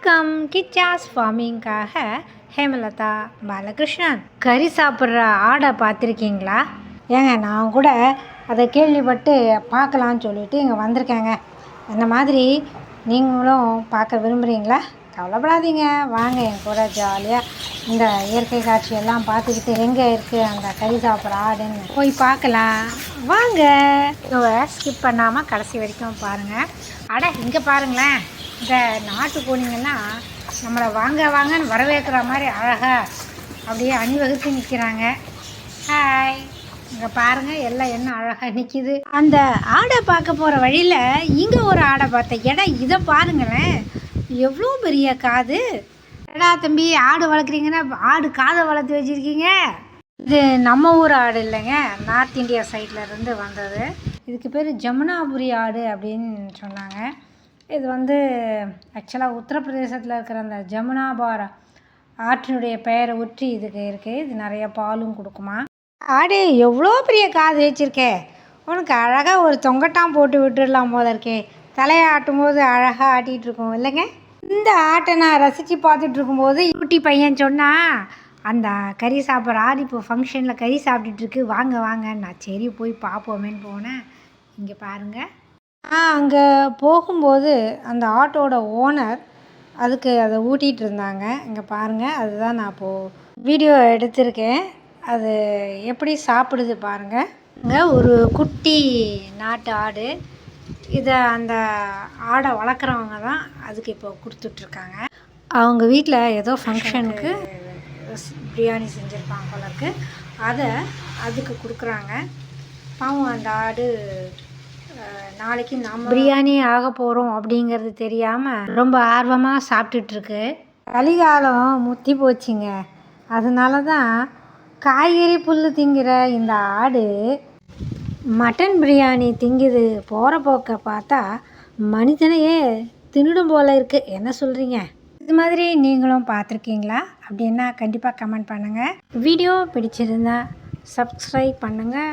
வணக்கம். கிச்சாஸ் ஃபார்மிங்காக ஹேமலதா பாலகிருஷ்ணன். கறி சாப்பிட்ற ஆடை பார்த்துருக்கீங்களா? ஏங்க நான் கூட அதை கேள்விப்பட்டு பார்க்கலான்னு சொல்லிட்டு இங்கே வந்திருக்கேங்க. அந்த மாதிரி நீங்களும் பார்க்க விரும்புகிறீங்களா கவலைப்படாதீங்க. வாங்க என் கூட ஜாலியாக இந்த இயற்கை காட்சியெல்லாம் பார்த்துக்கிட்டு எங்கே இருக்குது அந்த கறி சாப்பிட்ற ஆடுன்னு போய் பார்க்கலாம். வாங்க. ஸ்கிப் பண்ணாமல் கடைசி வரைக்கும் பாருங்கள் அட இங்கே பாருங்களேன். இந்த நாட்டு கோழிங்கெல்லாம் நம்மளை வாங்க வாங்கன்னு வரவேற்கிற மாதிரி அழகாக அப்படியே அணிவகுத்து நிற்கிறாங்க. ஹாய் இங்கே பாருங்கள் எல்லாம் என்ன அழகாக நிற்கிது அந்த ஆடை பார்க்க போகிற வழியில் இங்கே ஒரு ஆடை பார்த்தேன். ஏடா இதை பாருங்களேன். எவ்வளோ பெரிய காது. ஏடா தம்பி ஆடு வளர்க்குறீங்கன்னா ஆடு காதை வளர்த்து வச்சுருக்கீங்க. இது நம்ம ஊர் ஆடு இல்லைங்க. நார்த் இந்தியா சைட்லேருந்து இருந்து வந்தது. இதுக்கு பேர் ஜமுனாபுரி ஆடு அப்படின்னு சொன்னாங்க. இது வந்து ஆக்சுவலாக உத்தரப்பிரதேசத்தில் இருக்கிற அந்த ஜமுனாபார் ஆற்றினுடைய பெயரை ஒற்றி இதுக்கு இருக்குது இது நிறைய பாலும் கொடுக்குமா. ஆடு எவ்வளோ பெரிய காது வச்சிருக்கே. உனக்கு அழகாக ஒரு தொங்கட்டாம் போட்டு விட்டுடலாம் போல இருக்கே. தலையை ஆட்டும் போது அழகாக ஆட்டிகிட்டு இருக்கோம் இல்லைங்க? இந்த ஆட்டை நான் ரசித்து பார்த்துட்டு இருக்கும்போது யூட்டி பையன் சொன்னா அந்த கறி சாப்பிட்ற ஆடு இப்போ ஃபங்க்ஷனில் கறி சாப்பிட்டுட்டு இருக்கு. வாங்க வாங்க. நான் சரி போய் பார்ப்போமேன்னு போனேன். இங்கே பாருங்கள் ஆ அங்கே போகும்போது அந்த ஆட்டோட ஓனர் அதுக்கு அதை ஊட்டிகிட்டு இருந்தாங்க. இங்கே பாருங்கள் அதுதான் நான் இப்போது வீடியோ எடுத்திருக்கேன். அது எப்படி சாப்பிடுது பாருங்கள் இங்கே ஒரு குட்டி நாட்டு ஆடு. இதை அந்த ஆடை வளர்க்குறவங்க தான் அதுக்கு இப்போ கொடுத்துட்ருக்காங்க. அவங்க வீட்டில் ஏதோ ஃபங்க்ஷனுக்கு பிரியாணி செஞ்சுருப்பாங்க போல அதை அதுக்கு கொடுக்குறாங்க. பாவம் அந்த ஆடு நாளைக்கு நம்ம பிரியாணி ஆக போகிறோம் அப்படிங்கிறது தெரியாமல் ரொம்ப ஆர்வமாக சாப்பிட்டுட்ருக்கு கலிகாலம் முத்தி போச்சுங்க. அதனால தான் காய்கறி புல் திங்கிற இந்த ஆடு மட்டன் பிரியாணி திங்குது. போகிற போக்க பார்த்தா மனிதனையே தின்னுடும் போல இருக்குது என்ன சொல்கிறீங்க இது மாதிரி நீங்களும் பார்த்துருக்கீங்களா? அப்படின்னா கண்டிப்பாக கமெண்ட் பண்ணுங்கள் வீடியோ பிடிச்சிருந்தா சப்ஸ்கிரைப் பண்ணுங்கள்